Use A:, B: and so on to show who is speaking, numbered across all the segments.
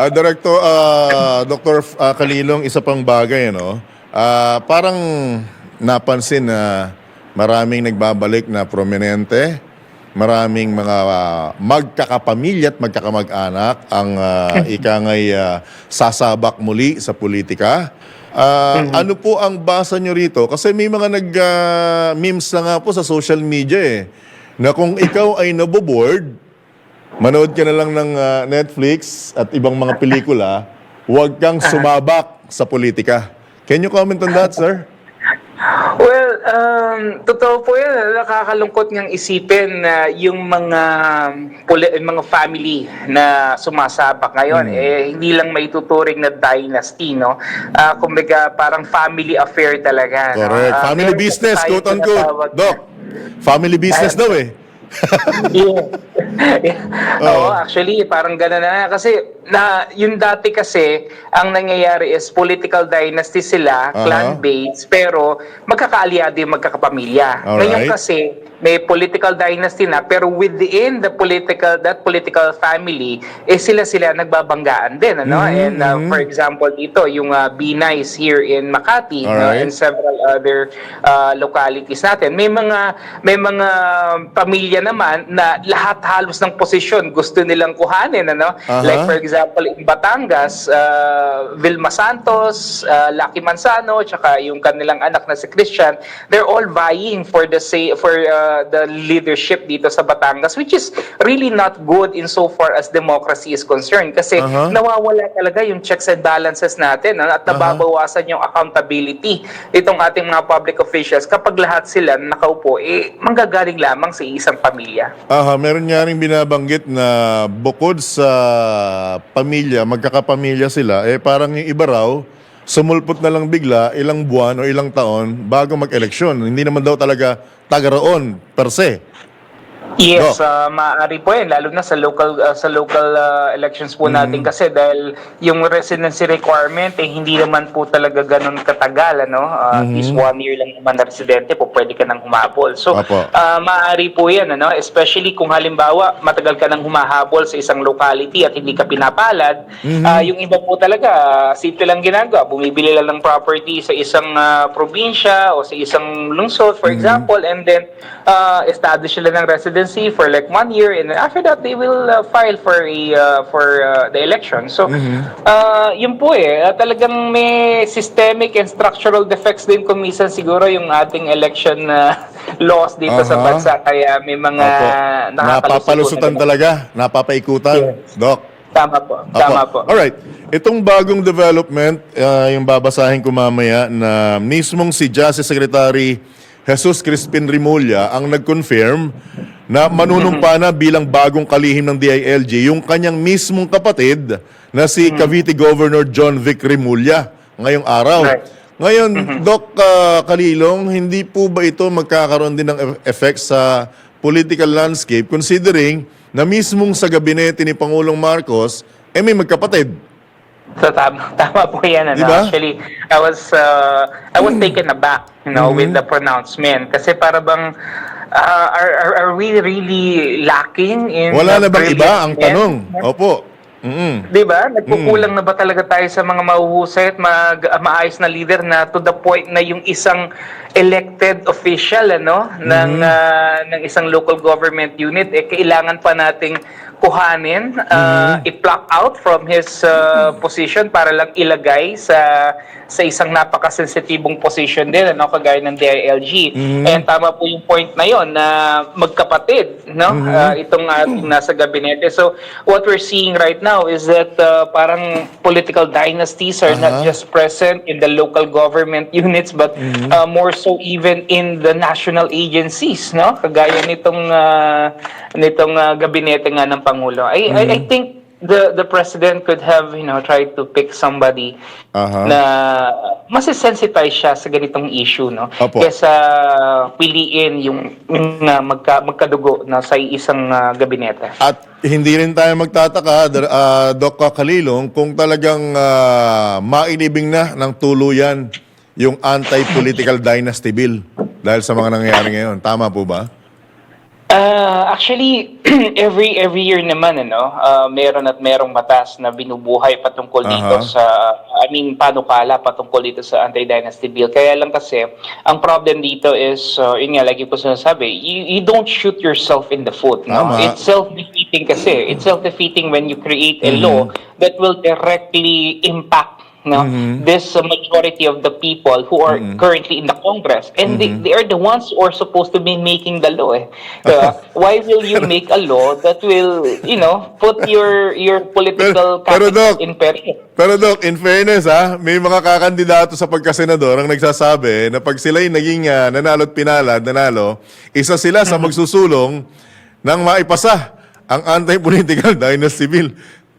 A: Ah, Director, ah, Dr. F- ah, Kalilong, isa pang bagay, ano? Ah, parang napansin na maraming nagbabalik na prominente, maraming mga ah, magkakapamilya at magkakamag-anak ang ah, ika ngay ah, sasabak muli sa politika. Ah, Ano po ang basa nyo rito? Kasi may mga nag-memes na nga po sa social media eh, na kung ikaw ay naboboard, manood ka na lang ng ah, Netflix at ibang mga pelikula, huwag kang sumabak sa politika. Can you comment on that, sir?
B: Well, um, totoo po yan. Nakakalungkot ngang isipin na yung mga puli- mga family na sumasabak ngayon,
A: Hmm.
B: eh, hindi lang may tuturing na dynasty, no? Ah, kumbaga, parang family affair talaga. no?
A: Correct.
B: Ah,
A: Family business,
B: tayong
A: quote unquote.
B: tinatawag na-
A: Doc, family business daw eh.
B: yeah. Oo, actually, parang gano'n na. Kasi, na, yung dati kasi, ang nangyayari is political dynasty sila,
A: Aha.
B: clan-based, pero magkakaalyado yung magkakapamilya.
A: Alright.
B: Ngayon kasi, may political dynasty na, pero within the political, that political family, eh sila sila nagbabanggaan din, ano?
A: Mhm,
B: And uh, for example, dito, yung uh, Be Nice here in Makati, no?
A: Alright.
B: and several other uh, localities natin. May mga may mga pamilya naman na lahat halos ng posisyon gusto nilang kuhanin ano.
A: Aha.
B: Like for example in Batangas, uh, Vilma Santos, uh, Lucky Manzano, tsaka yung kanilang anak na si Christian, they're all vying for the say for uh, the leadership dito sa Batangas which is really not good in so far as democracy is concerned kasi
A: Aha.
B: nawawala talaga yung checks and balances natin at nababawasan yung accountability itong ating mga public officials kapag lahat sila nakaupo eh manggagaling lamang sa isang pamilya.
A: Aha, meron nga rin binabanggit na bukod sa pamilya, magkakapamilya sila, eh parang yung iba raw, sumulpot na lang bigla ilang buwan o ilang taon bago mag-eleksyon. Hindi naman daw talaga taga roon per se.
B: Yes, uh, maaari po yan lalo na sa local uh, sa local uh, elections po natin kasi dahil yung residency requirement eh hindi naman po talaga ganun katagal ano. Uh, At least one year lang naman na residente po pwede ka nang humabol. So
A: Apo.
B: uh, maaari po yan ano, especially kung halimbawa matagal ka nang humahabol sa isang locality at hindi ka pinapalad, uh, yung iba po talaga uh, simple lang ginagawa, bumibili lang ng property sa isang uh, probinsya o sa isang lungsod for example and then uh, establish sila ng residency for like one year and after that they will uh, file for a uh, for uh, the election. So uh, yun po eh uh, talagang may systemic and structural defects din kung minsan siguro yung ating election uh, laws dito sa
A: Aha.
B: bansa kaya may mga po
A: Napapalusutan
B: talaga.
A: talaga, napapaikutan.
B: Yes.
A: Doc.
B: Tama po.
A: Apo.
B: Tama po.
A: Alright. Itong bagong development, ah, yung babasahin ko mamaya na mismong si Justice Secretary Jesus Crispin Rimulya ang nag-confirm na manunumpa na bilang bagong kalihim ng DILG yung kanyang mismong kapatid na si Cavite Governor John Vic Rimulya ngayong araw. Ngayon, Doc ah, Kalilong, hindi po ba ito magkakaroon din ng e- effect sa political landscape considering na mismong sa gabinete ni Pangulong Marcos, eh may magkapatid.
B: So tama, tama po yan. Ano?
A: Diba?
B: Actually, I was uh, I was taken aback, you know, with
A: Mm-hmm.
B: the pronouncement kasi para bang uh, are, are are we really lacking in
A: Wala na bang iba ang tanong? Opo. Mm-mm.
B: Di ba? Nagkukulang na ba talaga tayo sa mga mahuhusay at mag, maayos na leader na to the point na yung isang elected official ano ng ah, ng isang local government unit eh kailangan pa nating kuhanin, ah, i-pluck out from his ah, position para lang ilagay sa sa isang napakasensitibong position din ano kagaya ng DILG. And tama po yung point na yon na magkapatid no Ah, itong ating nasa gabinete. So what we're seeing right now is that uh, parang political dynasties are not
A: Aha.
B: just present in the local government units but uh, more so even in the national agencies, no? Kagaya nitong uh, nitong uh, gabinete nga ng pangulo. I I, I think the the president could have, you know, tried to pick somebody
A: Aha.
B: na mas sensitize siya sa ganitong issue, no?
A: Opo.
B: Kesa piliin yung, yung uh, magka, magkadugo na sa isang uh, gabinete.
A: At hindi rin tayo magtataka, ah, Doc Kalilong, kung talagang ah, mailibing na ng tuluyan yung anti-political dynasty bill dahil sa mga nangyayari ngayon. Tama po ba?
B: Ah, actually, every every year naman ano, ah, meron at merong batas na binubuhay patungkol dito
A: Aha.
B: sa I mean panukala patungkol dito sa anti-dynasty bill. Kaya lang kasi ang problem dito is uh, yun nga lagi ko sinasabi, you, you don't shoot yourself in the foot, no? It's self-defeating kasi. It's self-defeating when you create a
A: Mm-hmm.
B: law that will directly impact no
A: Mm-hmm.
B: this uh, majority of the people who are currently in the Congress and
A: Mm-hmm.
B: they, they are the ones who are supposed to be making the law eh. Diba? why will you make a law that will you know put your your political
A: Pero- pero, Doc,
B: in peril
A: Pero Doc, in fairness ha, may mga kakandidato sa pagkasenador ang nagsasabi na pag sila'y naging uh, nanalo at pinalad, nanalo, isa sila sa magsusulong ng maipasa ang anti-political dynasty bill.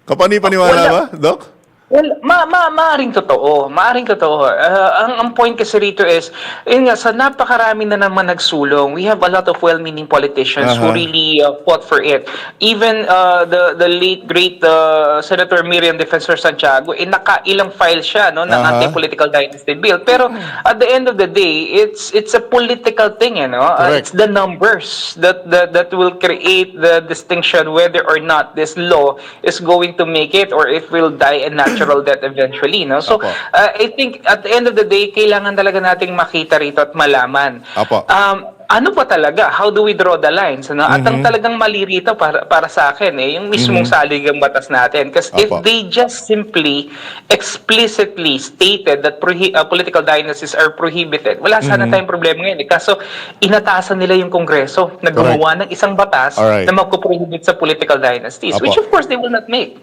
A: Kapani-paniwala
B: Wala.
A: ba, Doc?
B: Well, ma ma maaring totoo. Maaring totoo. Uh, ang ang point kasi rito is, yun nga, sa napakarami na naman nagsulong, we have a lot of well-meaning politicians who
A: Aha.
B: really uh, fought for it. Even uh, the the late great uh, Senator Miriam Defensor Santiago, eh, nakailang file siya no ng
A: Aha.
B: anti-political dynasty bill. Pero at the end of the day, it's it's a political thing, you know. Uh, it's the numbers that, that that will create the distinction whether or not this law is going to make it or if will die a natural death eventually no? So uh, I think at the end of the day kailangan talaga nating makita rito at malaman.
A: Apo.
B: um ano pa talaga? How do we draw the lines ano at ang talagang mali rito para para sa akin eh yung mismong saligang batas natin. Kasi if they just simply explicitly stated that prohi- uh, political dynasties are prohibited wala sana tayong problema ngayon eh. kaso inatasan nila yung kongreso na gumawa ng isang batas
A: Alright.
B: na magpo-prohibit sa political dynasties
A: Apo.
B: which of course they will not make